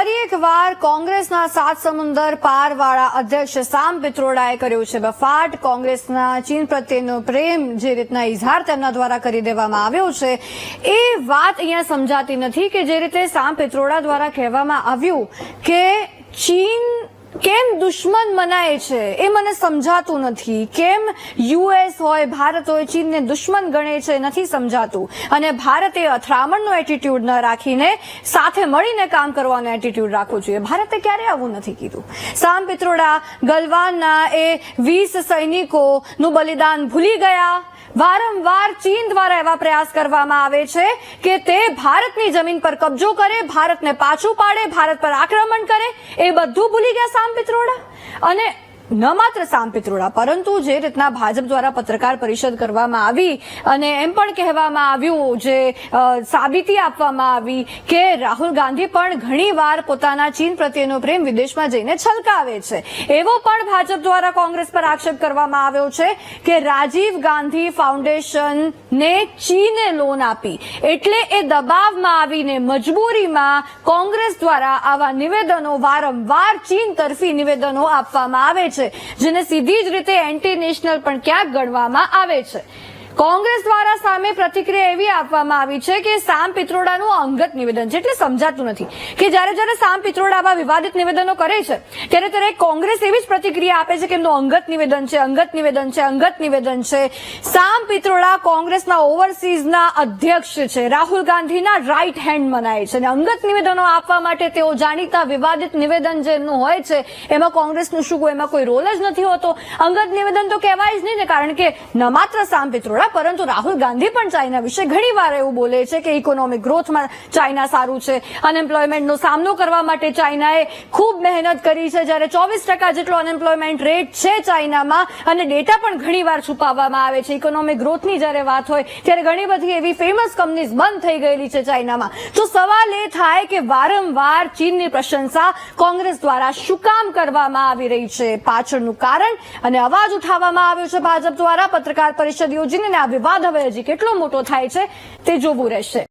ફરી એકવાર કોંગ્રેસના સાત સમુંદર પારવાળા અધ્યક્ષ સામ પિત્રોડાએ કર્યું છે બફાટ. કોંગ્રેસના ચીન પ્રત્યેનો પ્રેમ જે રીતના ઇઝહાર તેમના દ્વારા કરી દેવામાં આવ્યો છે, એ વાત અહીંયા સમજાતી નથી કે જે રીતે સામ પિત્રોડા દ્વારા કહેવામાં આવ્યું કે ચીન કેમ દુશ્મન મનાય છે? એ મને સમજાતું નથી. કેમ યુએસ હોય, ભારત હોય, ચીનને દુશ્મન ગણે છે નથી સમજાતું. અને ભારતે અથડામણનો એટીટ્યુડ ન રાખીને સાથે મળીને કામ કરવાનો એટીટ્યુડ રાખવો જોઈએ. ભારતે ક્યારે આવું નથી કીધું? સામ પિત્રોડા, ગલવાનના એ વીસ સૈનિકોનું બલિદાન ભૂલી ગયા. વારંવાર ચીન દ્વારા એવા પ્રયાસ કરવામાં આવે છે કે તે ભારતની જમીન પર કબજો કરે, ભારતને પાછું પાડે, ભારત પર આક્રમણ કરે, એ બધું ભૂલી ગયા સામ પિત્રોડા અને ન માત્ર સામ પિત્રોડા, પરંતુ જે રીતના ભાજપ દ્વારા પત્રકાર પરિષદ કરવામાં આવી અને એમ પણ કહેવામાં આવ્યું જે સાબિતી આપવામાં આવી કે રાહુલ ગાંધી પણ ઘણીવાર પોતાના ચીન પ્રત્યેનો પ્રેમ વિદેશમાં જઈને છલકાવે છે. એવો પણ ભાજપ દ્વારા કોંગ્રેસ પર આક્ષેપ કરવામાં આવ્યો છે કે રાજીવ ગાંધી ફાઉન્ડેશનને ચીને લોન આપી. એટલે એ દબાવમાં આવીને મજબૂરીમાં કોંગ્રેસ દ્વારા આવા નિવેદનો વારંવાર ચીન તરફી નિવેદનો આપવામાં આવે છે. જેને સીધી જ રીતે એન્ટી નેશનલ પણ ક્યાંક ગણવામાં આવે છે. કોંગ્રેસ દ્વારા સામે પ્રતિક્રિયા એવી આપવામાં આવી છે કે સામ પિત્રોડાનું અંગત નિવેદન છે એટલે સમજાતું નથી કે જ્યારે જ્યારે સામ પિત્રોડા આવા વિવાદિત નિવેદનો કરે છે, ત્યારે ત્યારે કોંગ્રેસ એવી જ પ્રતિક્રિયા આપે છે કે એમનું અંગત નિવેદન છે, અંગત નિવેદન છે, અંગત નિવેદન છે. સામ પિત્રોડા કોંગ્રેસના ઓવરસીઝના અધ્યક્ષ છે. રાહુલ ગાંધીના રાઇટ હેન્ડ મનાય છે. અને અંગત નિવેદનો આપવા માટે તેઓ જાણીતા વિવાદિત નિવેદન જે એમનું હોય છે, એમાં કોંગ્રેસનું શું એમાં કોઈ રોલ જ નથી હોતો. અંગત નિવેદન તો કહેવાય જ નહીં ને, કારણ કે ન માત્ર સામ પિત્રોડા પરંતુ રાહુલ ગાંધી પણ ચાઇના વિશે ઘણી વાર એવું બોલે છે કે ઇકોનોમિક ગ્રોથમાં ચાઇના સારું છે. અનએમ્પ્લોયમેન્ટનો સામનો કરવા માટે ચાઇનાએ ખૂબ મહેનત કરી છે. જ્યારે ચોવીસ ટકા જેટલો અનએમ્પ્લોયમેન્ટ રેટ છે ચાઇનામાં અને ડેટા પણ ઘણી વાર છુપાવવામાં આવે છે. ઇકોનોમિક ગ્રોથની જ્યારે વાત હોય, ત્યારે ઘણી બધી એવી ફેમસ કંપનીઝ બંધ થઈ ગયેલી છે ચાઇનામાં. તો સવાલ એ થાય કે વારંવાર ચીનની પ્રશંસા કોંગ્રેસ દ્વારા શું કામ કરવામાં આવી રહી છે? પાછળનું કારણ અને અવાજ ઉઠાવવામાં આવ્યો છે ભાજપ દ્વારા. પત્રકાર પરિષદ યોજીને અને આ વિવાદ હવે હજી કેટલો મોટો થાય છે તે જોવું રહેશે.